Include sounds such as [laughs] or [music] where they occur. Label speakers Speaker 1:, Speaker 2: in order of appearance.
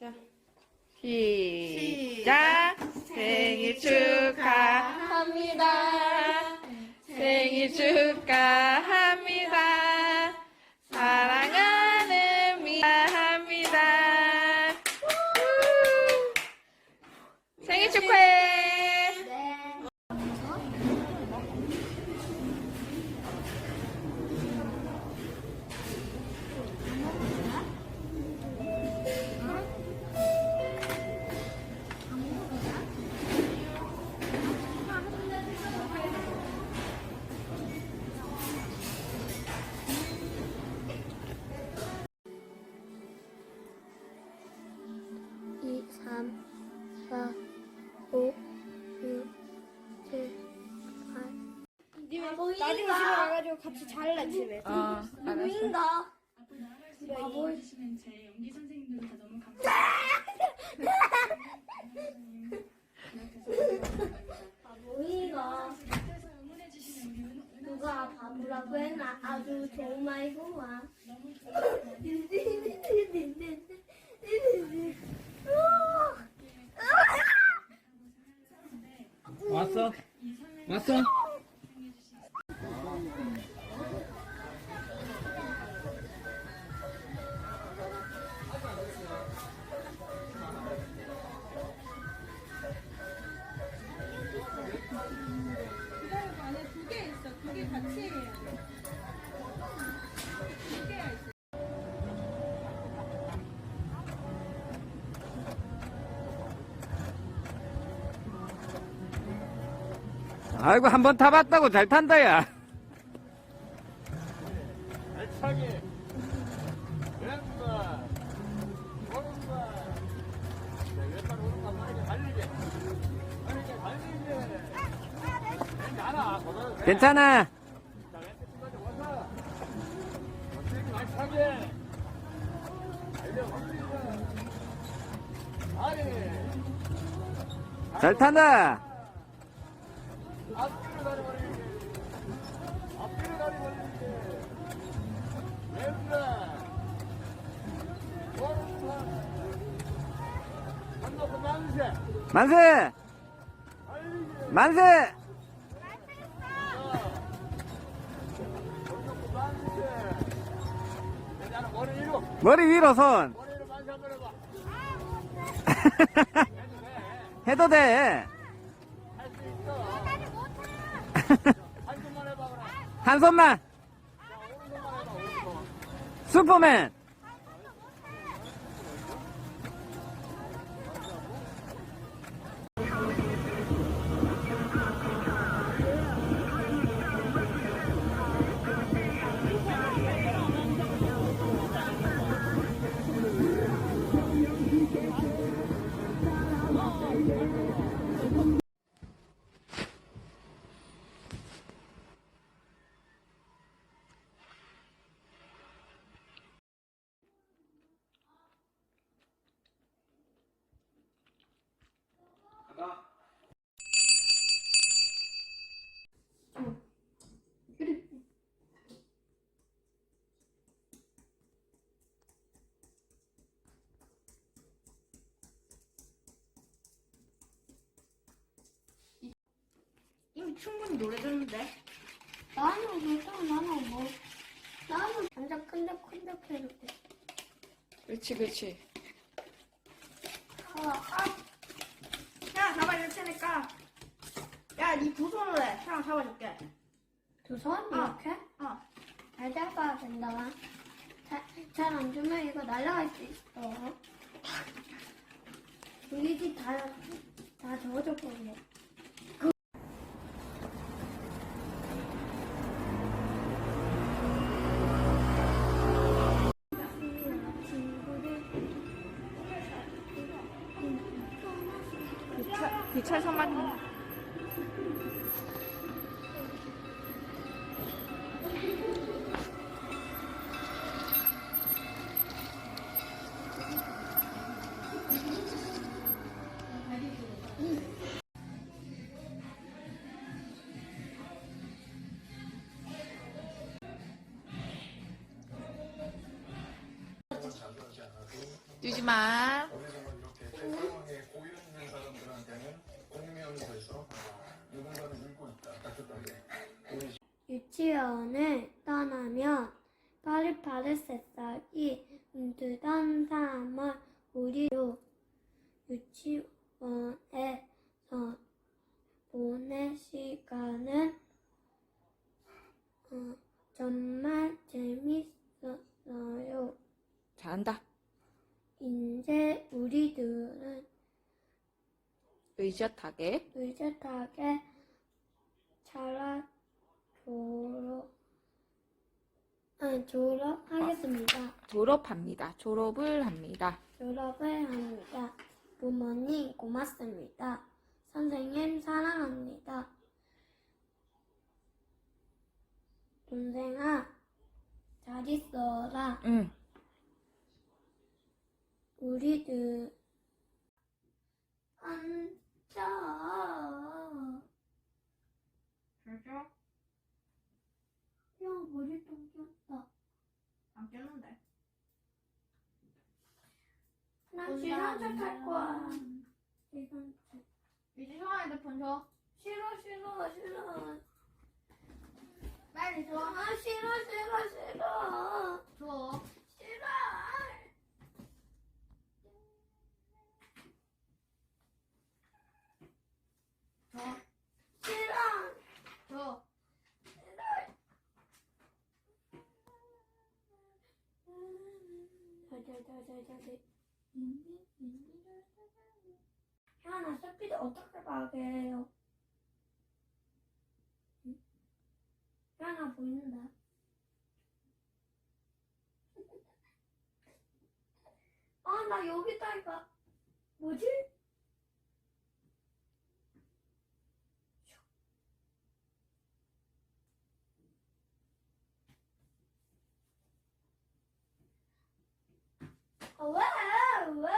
Speaker 1: 자, 시작. 생일 축하합니다. 생일 축하합니다.
Speaker 2: 집에 가가지고 같이 잘래 집에.
Speaker 1: 어, 알았어.
Speaker 3: 보인다.
Speaker 2: 바보.
Speaker 4: 해주시는 제 연기 선생님들 다 너무 감사합니다.
Speaker 3: 보이가
Speaker 4: 그래서 응원해주시는 우리 은- 은하
Speaker 3: 누가 바보라고 했나? 아주 정말 좋아.
Speaker 5: 왔어? 왔어? 아이고 한 번 타봤다고 잘 탄다 야.
Speaker 6: 알차게. 왼발 오른발. 자, 왼발 오른발 빠르게 달리게. 빠르게 달리게. 왼쪽 하나 걷어도 돼.
Speaker 5: 괜찮아
Speaker 6: 자 왼쪽 끝까지 와서 어떻게 알차게 달려 걷리게 다리
Speaker 5: 잘 탄다
Speaker 6: 앞뒤로 다리 벌리게 앞뒤로 다리 벌리게 왼발 만세.
Speaker 5: 만세
Speaker 6: 머리 위로
Speaker 5: 머리 위로 손
Speaker 6: 머리 위로 만세 한번 해봐
Speaker 5: 해도 돼 [laughs]
Speaker 6: 한 손만.
Speaker 5: 슈퍼맨
Speaker 2: 이 충분히 노래졌는데.
Speaker 3: 나는 일단 나는 뭐 나는 완전 끈적끈적해졌고
Speaker 1: 그렇지, 그렇지.
Speaker 3: 아, 아.
Speaker 2: 야, 잡아줄 테니까. 야, 니 두 손으로 해. 형 잡아줄게.
Speaker 3: 두손 아. 어. 이렇게
Speaker 2: 어.
Speaker 3: 잘 잡아 된다. 잘 안 주면 이거 날아갈 수 있어. 우리 집다다 저어져
Speaker 1: 버리네. 2,300원. 뛰지 마.
Speaker 7: 누군가는 있다 따뜻하게
Speaker 3: 유치원을 떠나면 파릇파릇 새싹이 움트던 3월 우리도 유치원에서 보낸 시간은 어, 정말 재밌었어요.
Speaker 1: 잘한다.
Speaker 3: 이제 우리들은
Speaker 1: 의젓하게.
Speaker 3: 의젓하게 자라 졸업, 졸업하겠습니다.
Speaker 1: 졸업합니다. 졸업을 합니다.
Speaker 3: 졸업을 합니다. 부모님 고맙습니다. 선생님 사랑합니다. 동생아 잘 있어라.
Speaker 1: 응.
Speaker 3: 우리들 앉아.
Speaker 2: 진짜?
Speaker 3: 야 머리통 꼈다.
Speaker 2: 안 깼는데.
Speaker 3: 나 지난 척할 거야.
Speaker 2: 형아 핸드폰 줘.
Speaker 3: 싫어 싫어 싫어.
Speaker 2: 빨리 줘.
Speaker 3: 아 싫어 싫어 싫어.
Speaker 2: 줘.
Speaker 3: 싫어.
Speaker 2: 줘.
Speaker 3: 싫어.
Speaker 2: 줘.
Speaker 3: 자자자자자자. 야, 나 스피드 어떻게 가게 해요? 응? 야, 나 보인다. 아, 나 여기 있다니까. 뭐지? Whoa, whoa.